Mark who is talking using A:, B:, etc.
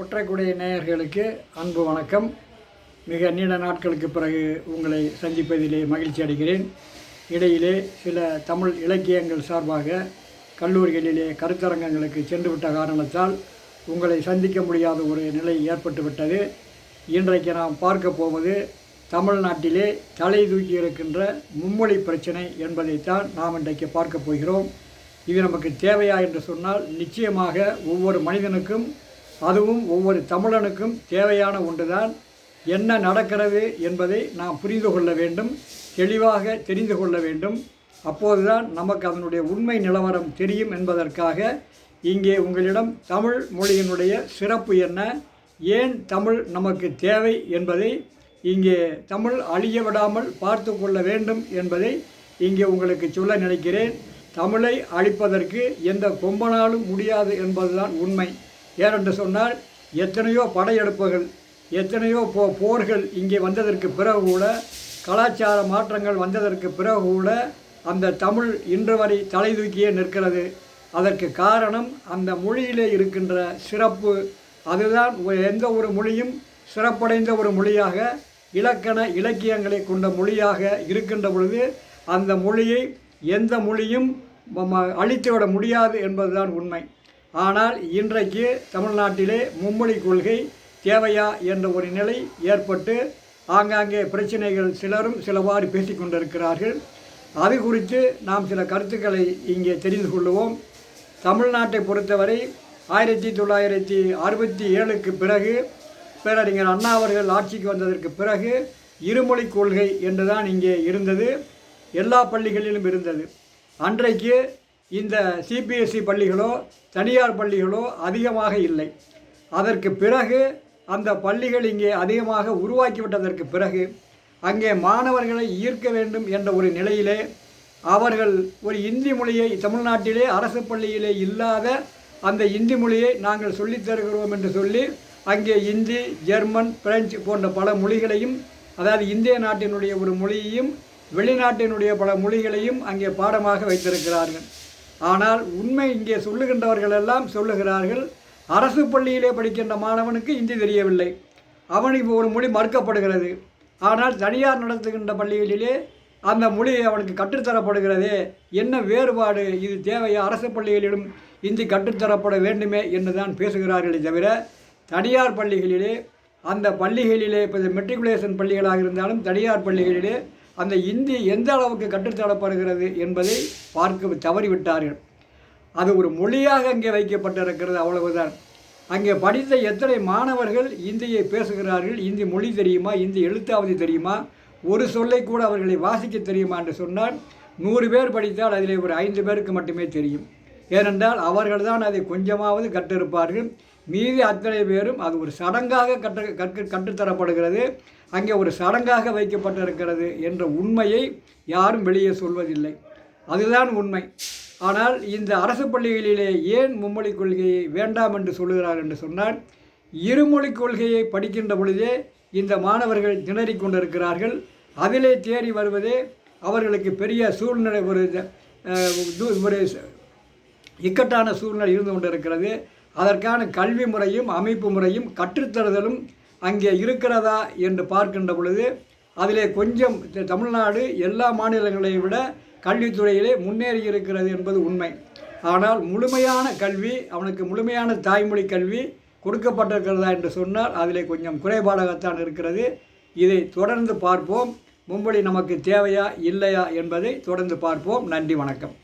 A: ஒற்றைக்குடை நேயர்களுக்கு அன்பு வணக்கம். மிக நீண்ட நாட்களுக்கு பிறகு உங்களை சந்திப்பதிலே மகிழ்ச்சி அடைகிறேன். இடையிலே சில தமிழ் இலக்கியங்கள் சார்பாக கல்லூரிகளிலே கருத்தரங்கங்களுக்கு சென்றுவிட்ட காரணத்தால் உங்களை சந்திக்க முடியாத ஒரு நிலை ஏற்பட்டுவிட்டது. இன்றைக்கு நாம் பார்க்க போவது தமிழ்நாட்டிலே தலை தூக்கி இருக்கின்ற மும்மொழி பிரச்சனை என்பதைத்தான் நாம் இன்றைக்கு பார்க்க போகிறோம். இது நமக்கு தேவையா என்று சொன்னால் நிச்சயமாக ஒவ்வொரு மனிதனுக்கும் அதுவும் ஒவ்வொரு தமிழனுக்கும் தேவையான ஒன்றுதான். என்ன நடக்கிறது என்பதை நாம் புரிந்து கொள்ள வேண்டும் தெளிவாக தெரிந்து கொள்ள வேண்டும். அப்போதுதான் நமக்கு அதனுடைய உண்மை நிலவரம் தெரியும் என்பதற்காக இங்கே உங்களிடம் தமிழ் மொழியினுடைய சிறப்பு என்ன ஏன் தமிழ் நமக்கு தேவை என்பதை இங்கே தமிழ் அழிய விடாமல் பார்த்து கொள்ள வேண்டும் என்பதை இங்கே உங்களுக்கு சொல்ல நினைக்கிறேன். தமிழை அழிப்பதற்கு எந்த கொம்பனாலும் முடியாது என்பதுதான் உண்மை. ஏனென்று சொன்னால் எத்தனையோ படையெடுப்புகள் எத்தனையோ போ போர்கள் இங்கே வந்ததற்கு பிறகு கூட கலாச்சார மாற்றங்கள் வந்ததற்கு பிறகு கூட அந்த தமிழ் இன்று வரை தலை தூக்கியே நிற்கிறது. அதற்கு காரணம் அந்த மொழியிலே இருக்கின்ற சிறப்பு. அதுதான் எந்த ஒரு மொழியும் சிறப்படைந்த ஒரு மொழியாக இலக்கண இலக்கியங்களை கொண்ட மொழியாக இருக்கின்ற பொழுது அந்த மொழியை எந்த மொழியும் ம- ம- அழித்துவிட முடியாது என்பதுதான் உண்மை. ஆனால் இன்றைக்கு தமிழ்நாட்டிலே மும்மொழி கொள்கை தேவையா என்ற ஒரு நிலை ஏற்பட்டு ஆங்காங்கே பிரச்சனைகள் சிலரும் சிலவாறு பேசி கொண்டிருக்கிறார்கள் அது குறித்து நாம் சில கருத்துக்களை இங்கே தெரிந்து கொள்வோம் தமிழ்நாட்டை பொறுத்தவரை ஆயிரத்தி தொள்ளாயிரத்தி அறுபத்தி ஏழுக்கு பிறகு பேரறிஞர் அண்ணா அவர்கள் ஆட்சிக்கு வந்ததற்கு பிறகு இருமொழி கொள்கை என்றுதான் இங்கே இருந்தது. எல்லா பள்ளிகளிலும் இருந்தது. அன்றைக்கு இந்த சிபிஎஸ்சி பள்ளிகளோ தனியார் பள்ளிகளோ அதிகமாக இல்லை. அதற்கு பிறகு அந்த பள்ளிகள் இங்கே அதிகமாக உருவாக்கிவிட்டதற்கு பிறகு அங்கே மாணவர்களை ஈர்க்க வேண்டும் என்ற ஒரு நிலையிலே அவர்கள் ஒரு இந்தி மொழியை தமிழ்நாட்டிலே அரசு பள்ளியிலே இல்லாத அந்த இந்தி மொழியை நாங்கள் சொல்லித் தருகிறோம் என்று சொல்லி அங்கே இந்தி ஜெர்மன் பிரெஞ்சு போன்ற பல மொழிகளையும் அதாவது இந்திய நாட்டினுடைய ஒரு மொழியையும் வெளிநாட்டினுடைய பல மொழிகளையும் அங்கே பாடமாக வைத்திருக்கிறார்கள். ஆனால் உண்மை இங்கே சொல்லுகின்றவர்கள் எல்லாம் சொல்லுகிறார்கள் அரசு பள்ளியிலே படிக்கின்ற மாணவனுக்கு இந்தி தெரியவில்லை. அவனுக்கு ஒரு மொழி மறுக்கப்படுகிறது. ஆனால் தனியார் நடத்துகின்ற பள்ளிகளிலே அந்த மொழி அவனுக்கு கற்றுத்தரப்படுகிறதே என்ன வேறுபாடு இது தேவையா? அரசு பள்ளிகளிலும் இந்தி கற்றுத்தரப்பட வேண்டுமே என்று தான் பேசுகிறார்களே தவிர தனியார் பள்ளிகளிலே அந்த பள்ளிகளிலே இப்போ மெட்ரிகுலேஷன் பள்ளிகளாக இருந்தாலும் தனியார் பள்ளிகளிலே அந்த இந்தி எந்த அளவுக்கு கற்றுத்தரப்படுகிறது என்பதை பார்க்க தவறிவிட்டார்கள். அது ஒரு மொழியாக அங்கே வைக்கப்பட்டிருக்கிறது அவ்வளவுதான். அங்கே படித்த எத்தனை மாணவர்கள் இந்தியை பேசுகிறார்கள்? இந்தி மொழி தெரியுமா? இந்தி எழுத்தாவது தெரியுமா? ஒரு சொல்லை கூட அவர்களை வாசிக்க தெரியுமா என்று சொன்னால் நூறு பேர் படித்தால் அதிலே ஒரு ஐந்து பேருக்கு மட்டுமே தெரியும். ஏனென்றால் அவர்கள்தான் அதை கொஞ்சமாவது கற்றிருப்பார்கள். மீதி அத்தனை பேரும் அது ஒரு சடங்காக கற்று கற்று கற்றுத்தரப்படுகிறது. அங்கே ஒரு சடங்காக வைக்கப்பட்டிருக்கிறது என்ற உண்மையை யாரும் வெளியே சொல்வதில்லை. அதுதான் உண்மை. ஆனால் இந்த அரசு பள்ளிகளிலே ஏன் மும்மொழி கொள்கையை வேண்டாம் என்று சொல்லுகிறார் என்று சொன்னால் இருமொழி கொள்கையை படிக்கின்ற பொழுதே இந்த மாணவர்கள் திணறிக் கொண்டிருக்கிறார்கள். அதிலே தேறி வருவதே அவர்களுக்கு பெரிய சூழ்நிலை ஒரு ஒரு இக்கட்டான சூழ்நிலை இருந்து கொண்டிருக்கிறது. அதற்கான கல்வி முறையும் அமைப்பு முறையும் கற்றுத்தருதலும் அங்கே இருக்கிறதா என்று பார்க்கின்ற பொழுது அதிலே கொஞ்சம் தமிழ்நாடு எல்லா மாநிலங்களை விட கல்வித்துறையிலே முன்னேறி இருக்கிறது என்பது உண்மை. ஆனால் முழுமையான கல்வி அவனுக்கு முழுமையான தாய்மொழி கல்வி கொடுக்கப்பட்டிருக்கிறதா என்று சொன்னால் அதிலே கொஞ்சம் குறைபாடாகத்தான் இருக்கிறது. இதை தொடர்ந்து பார்ப்போம். மும்படி நமக்கு தேவையா இல்லையா என்பதை தொடர்ந்து பார்ப்போம். நன்றி வணக்கம்.